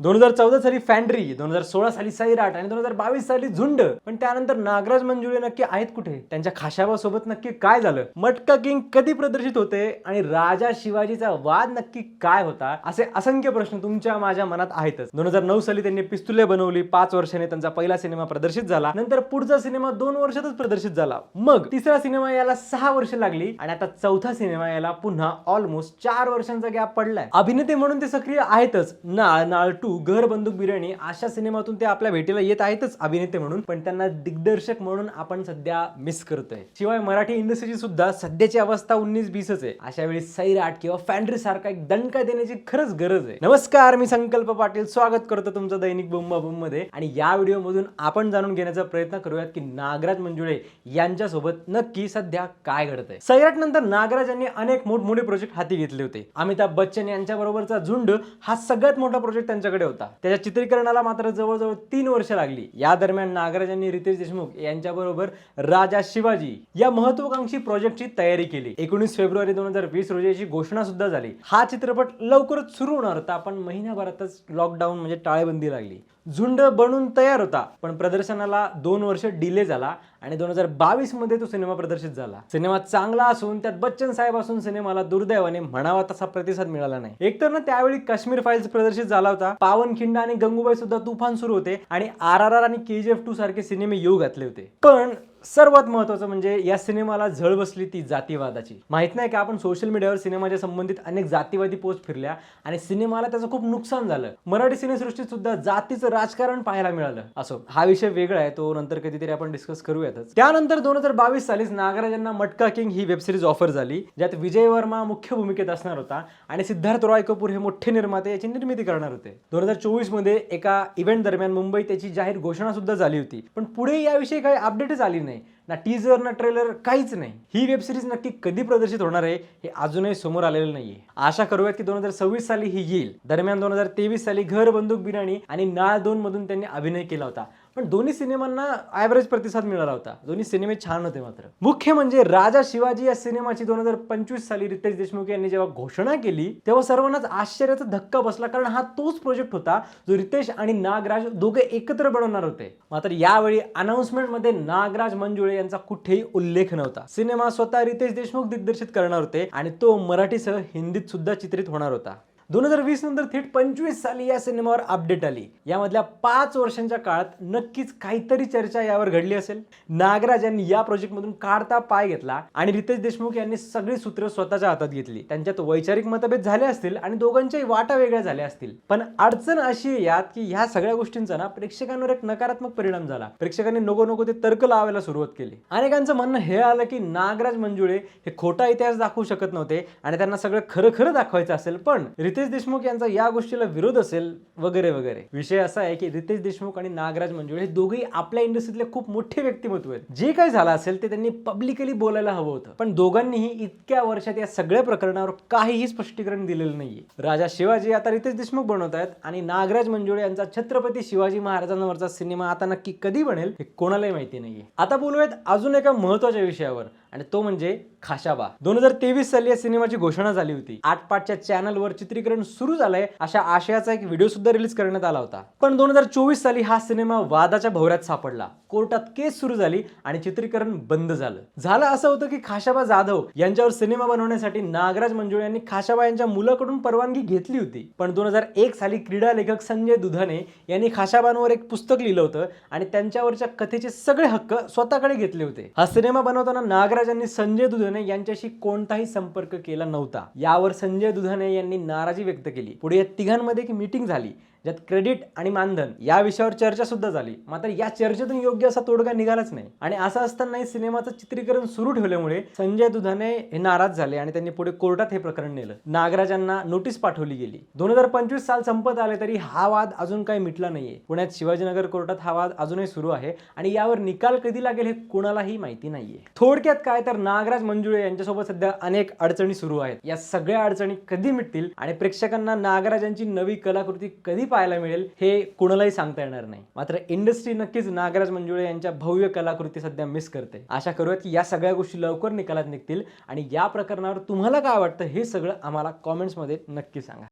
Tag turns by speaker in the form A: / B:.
A: दोन हजार चौदा साली फॅन्ड्री दोन हजार सोळा साली सैराट आणि दोन हजार बावीस साली झुंड. पण त्यानंतर नागराज मंजुळे नक्की आहेत कुठे? त्यांच्या खाशाबासोबत नक्की काय झालं? मटका किंग कधी प्रदर्शित होते? आणि राजा शिवाजीचा वाद नक्की काय होता? असे असंख्य प्रश्न तुमच्या माझ्या मनात आहेतच. दोन हजार नऊ साली त्यांनी पिस्तुले बनवली. पाच वर्षाने त्यांचा पहिला सिनेमा प्रदर्शित झाला. नंतर पुढचा सिनेमा दोन वर्षातच प्रदर्शित झाला. मग तिसरा सिनेमा याला सहा वर्ष लागली. आणि आता चौथा सिनेमा याला पुन्हा ऑलमोस्ट चार वर्षांचा गॅप पडलाय. अभिनेते म्हणून ते सक्रिय आहेतच. नाळ नाळ टू घर बंदूक बिर्याणी अशा सिनेमातून ते आपल्या भेटीला येत आहेतच अभिनेते म्हणून पण त्यांना दिग्दर्शक म्हणून आपण सध्या मिस करतोय. शिवाय मराठी इंडस्ट्रीची सुद्धा सध्याची अवस्था उन्नीस बीसच आहे. अशा वेळी सैराट किंवा फॅन्ड्री सारखा एक दणका देण्याची खरंच गरज आहे. नमस्कार मी संकल्प पाटील. स्वागत करतो तुमचं दैनिक बुंबा बुममध्ये आणि या व्हिडिओ मधून आपण जाणून घेण्याचा प्रयत्न करूयात की नागराज मंजुळे यांच्यासोबत नक्की सध्या काय घडतंय. सैराट नंतर नागराज यांनी अनेक मोठमोठे प्रोजेक्ट हाती घेतले होते. अमिताभ बच्चन यांच्या बरोबरचा झुंड हा सगळ्यात मोठा प्रोजेक्ट त्यांच्याकडे होता. त्याच्या चित्रीकरणाला मात्र जवळजवळ तीन वर्ष लागली. या दरम्यान नागराज यांनी रितेश देशमुख यांच्याबरोबर राजा शिवाजी या महत्वाकांक्षी प्रोजेक्टची तयारी केली. एकोणीस फेब्रुवारी दोन हजार वीस रोजी याची घोषणा सुद्धा झाली. हा चित्रपट लवकरच सुरू होणार होता पण महिन्याभरातच लॉकडाऊन म्हणजे टाळेबंदी लागली. झुंड बनून तयार होता. पण प्रदर्शनाला दोन वर्ष डिले झाला आणि दोन हजार बावीसमध्ये तो सिनेमा प्रदर्शित झाला. सिनेमा चांगला असून त्यात बच्चन साहेब असून सिनेमाला दुर्दैवाने म्हणावा तसा प्रतिसाद मिळाला नाही. एकतर ना त्यावेळी काश्मीर फाईल्स प्रदर्शित झाला होता. पावनखिंड आणि गंगूबाई सुद्धा तुफान सुरू होते आणि आर आर आर आणि के जी एफ टू सारखे सिनेमे येऊ घातले होते. पण सर्वात महत्वाचं म्हणजे या सिनेमाला झळ बसली ती जातीवादाची. माहीत नाही का आपण सोशल मीडियावर सिनेमाच्या संबंधित अनेक जातीवादी पोस्ट फिरल्या आणि सिनेमाला त्याचं खूप नुकसान झालं. मराठी सिनेसृष्टीत सुद्धा जातीचं राजकारण पाहायला मिळालं. असो हा विषय वेगळा आहे तो नंतर कधीतरी आपण डिस्कस करूयातच. त्यानंतर दोन हजार बावीस सालीच नागराजांना मटका किंग ही वेबसिरीज ऑफर झाली ज्यात विजय वर्मा मुख्य भूमिकेत असणार होता आणि सिद्धार्थ रॉय कपूर हे मोठे निर्माते याची निर्मिती करणार होते. दोन हजार चोवीसमध्ये एका इव्हेंट दरम्यान मुंबईत त्याची जाहीर घोषणा सुद्धा झाली होती. पण पुढे याविषयी काही अपडेटच आली नाही. me. ना टीजर ना ट्रेलर काहीच नाही. ही वेब सिरीज नक्की कधी प्रदर्शित होणार आहे हे अजूनही समोर आलेलं नाहीये. आशा करूयात की दोन हजार सव्वीस साली ही येईल. दरम्यान दोन हजार तेवीस साली घर बंदूक बिर्याणी आणि नाळ दोन मधून त्यांनी अभिनय केला होता. पण दोन्ही सिनेमांना ॲव्हरेज प्रतिसाद मिळाला होता. दोन्ही सिनेमे छान होते मात्र. मुख्य म्हणजे राजा शिवाजी या सिनेमाची दोन हजार पंचवीस साली रितेश देशमुख यांनी जेव्हा घोषणा केली तेव्हा सर्वांनाच आश्चर्याचा धक्का बसला कारण हा तोच प्रोजेक्ट होता जो रितेश आणि नागराज दोघे एकत्र बनवणार होते. मात्र यावेळी अनाउन्समेंटमध्ये नागराज मंजुळे यांचा कुठेही उल्लेख नव्हता. सिनेमा स्वतः रितेश देशमुख दिग्दर्शित करणार होते आणि तो मराठीसह हिंदीत सुद्धा चित्रित होणार होता. दोन हजार वीस नंतर थेट पंचवीस साली या सिनेमावर अपडेट आली. यामधल्या पाच वर्षांच्या काळात नक्कीच काहीतरी चर्चा यावर घडली असेल. नागराज यांनी या प्रोजेक्टमधून काढता पाय घेतला आणि रितेश देशमुख यांनी सगळी सूत्र स्वतःच्या हातात घेतली. त्यांच्यात वैचारिक मतभेद झाले असतील आणि दोघांच्याही वाटा वेगळ्या झाल्या असतील. पण अडचण अशी आहे यात की ह्या सगळ्या गोष्टींचा ना प्रेक्षकांवर एक नकारात्मक परिणाम झाला. प्रेक्षकांनी नको नको ते तर्क लावायला सुरुवात केली. अनेकांचं म्हणणं हे आलं की नागराज मंजुळे हे खोटा इतिहास दाखवू शकत नव्हते आणि त्यांना सगळं खरं खरं दाखवायचं असेल. पण रितेश देशमुख यांचा या गोष्टीला विरोध असेल वगैरे वगैरे. विषय असा आहे की रितेश देशमुख आणि नागराज मंजुळे हे दोघेही आपल्या इंडस्ट्रीतले खूप मोठे व्यक्तिमत्व आहेत. जे काही झालं असेल ते त्यांनी पब्लिकली बोलायला हवं होतं. पण दोघांनीही इतक्या वर्षात या सगळ्या प्रकरणावर काहीही स्पष्टीकरण दिलेलं नाहीये. राजा शिवाजी आता रितेश देशमुख बनवत आहेत आणि नागराज मंजुळे यांचा छत्रपती शिवाजी महाराजांवरचा सिनेमा आता नक्की कधी बनेल हे कोणालाही माहिती नाहीये. आता बोलूयात अजून एका महत्त्वाच्या विषयावर. आणि तो म्हणजे खाशाबा. दोन हजार तेवीस साली या सिनेमाची घोषणा झाली होती. आठ पाठच्या चॅनलवर चित्रीकरण सुरू झालंय अशा आशयाचा एक व्हिडिओ सुद्धा रिलीज करण्यात आला होता. पण दोन हजार चोवीस साली हा सिनेमा वादाच्या भोवऱ्यात सापडला. कोर्टात केस सुरू झाली आणि चित्रीकरण बंद झालं. झालं असं होतं की खाशाबा जाधव यांच्यावर सिनेमा बनवण्यासाठी नागराज मंजुळे यांनी खाशाबा यांच्या मुलाकडून परवानगी घेतली होती. पण दोन हजार एक साली क्रीडा लेखक संजय दुधाने यांनी खाशाबांवर एक पुस्तक लिहिलं होतं आणि त्यांच्यावरच्या कथेचे सगळे हक्क स्वतःकडे घेतले होते. हा सिनेमा बनवताना नागराज नागराजांनी संजय दुधाने यांच्याशी कोणताही संपर्क केला नव्हता. यावर संजय दुधाने यांनी नाराजी व्यक्त केली. पुढे या तिघांमध्ये एक मीटिंग झाली. ज्यात क्रेडिट आणि मानधन या विषयावर चर्चा सुद्धा झाली. मात्र या चर्चेतून योग्य असा तोडगा निघालाच नाही. आणि असं असतानाही सिनेमाचं चित्रीकरण सुरू ठेवल्यामुळे संजय दुधाने हे नाराज झाले आणि त्यांनी पुढे कोर्टात हे प्रकरण नेलं. नागराजांना नोटीस पाठवली गेली. दोन हजार पंचवीस साल संपत आले तरी हा वाद अजून काही मिटला नाहीये. पुण्यात शिवाजीनगर कोर्टात हा वाद अजूनही सुरू आहे आणि यावर निकाल कधी लागेल हे कोणालाही माहिती नाहीये. थोडक्यात काय तर नागराज मंजुळे यांच्यासोबत सध्या अनेक अडचणी सुरू आहेत. या सगळ्या अडचणी कधी मिटतील आणि प्रेक्षकांना नागराजांची नवी कलाकृती कधी पाहायला मिळेल हे कुणालाही सांगता येणार नाही. मात्र इंडस्ट्री नक्कीच नागराज मंजुळे यांच्या भव्य कलाकृती सध्या मिस करते. आशा करूयात की या सगळ्या गोष्टी लवकर निकालात निघतील आणि या प्रकरणावर तुम्हाला काय वाटतं हे सगळं आम्हाला कॉमेंट्समध्ये नक्की सांगा.